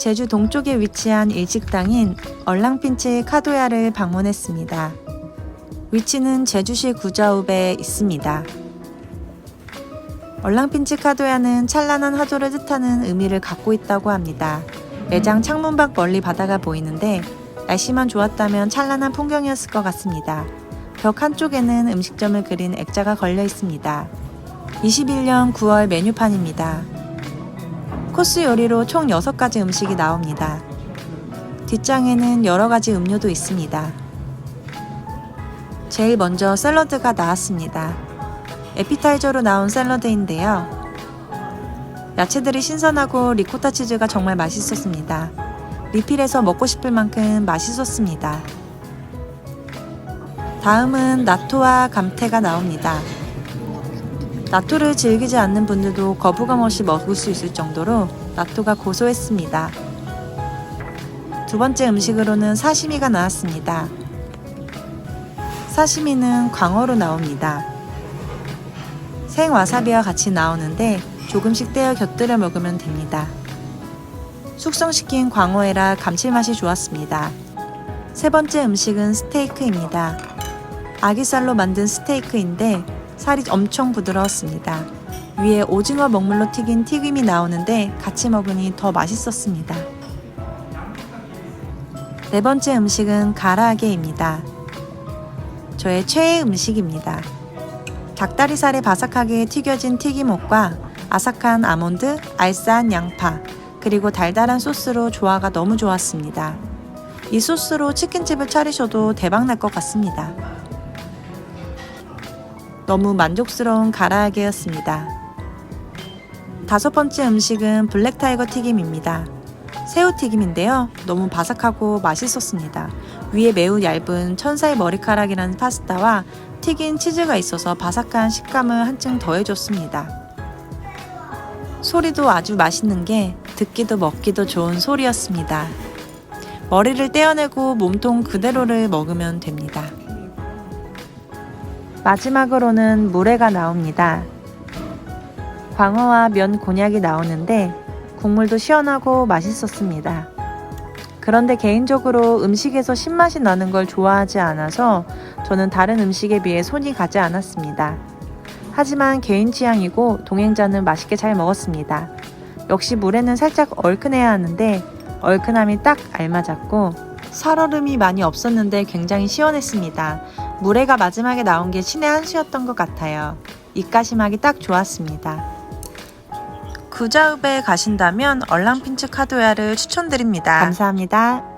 제주 동쪽에 위치한 일식당인 얼랑핀치 카도야를 방문했습니다. 위치는 제주시 구자읍에 있습니다. 얼랑핀치 카도야는 찬란한 하도를 뜻하는 의미를 갖고 있다고 합니다. 매장 창문 밖 멀리 바다가 보이는데 날씨만 좋았다면 찬란한 풍경이었을 것 같습니다. 벽 한쪽에는 음식점을 그린 액자가 걸려 있습니다. 21년 9월 메뉴판입니다. 코스 요리로 총 6가지 음식이 나옵니다. 뒷장에는 여러 가지 음료도 있습니다. 제일 먼저 샐러드가 나왔습니다. 에피타이저로 나온 샐러드인데요. 야채들이 신선하고 리코타 치즈가 정말 맛있었습니다. 리필해서 먹고 싶을 만큼 맛있었습니다. 다음은 나토와 감태가 나옵니다. 나토를 즐기지 않는 분들도 거부감 없이 먹을 수 있을 정도로 나토가 고소했습니다. 두 번째 음식으로는 사시미가 나왔습니다. 사시미는 광어로 나옵니다. 생 와사비와 같이 나오는데 조금씩 떼어 곁들여 먹으면 됩니다. 숙성시킨 광어에라 감칠맛이 좋았습니다. 세 번째 음식은 스테이크입니다. 아기살로 만든 스테이크인데 살이 엄청 부드러웠습니다. 위에 오징어 먹물로 튀긴 튀김이 나오는데 같이 먹으니 더 맛있었습니다. 네 번째 음식은 가라아게입니다. 저의 최애 음식입니다. 닭다리살에 바삭하게 튀겨진 튀김옷과 아삭한 아몬드, 알싸한 양파, 그리고 달달한 소스로 조화가 너무 좋았습니다. 이 소스로 치킨집을 차리셔도 대박 날 것 같습니다. 너무 만족스러운 가라아게였습니다. 다섯 번째 음식은 블랙타이거 튀김입니다. 새우 튀김인데요. 너무 바삭하고 맛있었습니다. 위에 매우 얇은 천사의 머리카락이라는 파스타와 튀긴 치즈가 있어서 바삭한 식감을 한층 더해줬습니다. 소리도 아주 맛있는 게 듣기도 먹기도 좋은 소리였습니다. 머리를 떼어내고 몸통 그대로를 먹으면 됩니다. 마지막으로는 물회가 나옵니다. 광어와 면 곤약이 나오는데 국물도 시원하고 맛있었습니다. 그런데 개인적으로 음식에서 신맛이 나는 걸 좋아하지 않아서 저는 다른 음식에 비해 손이 가지 않았습니다. 하지만 개인 취향이고 동행자는 맛있게 잘 먹었습니다. 역시 물에는 살짝 얼큰해야 하는데 얼큰함이 딱 알맞았고 살얼음이 많이 없었는데 굉장히 시원했습니다. 물회가 마지막에 나온 게 신의 한 수였던 것 같아요. 입가심하기 딱 좋았습니다. 구자읍에 가신다면 얼랑핀츠 카도야를 추천드립니다. 감사합니다.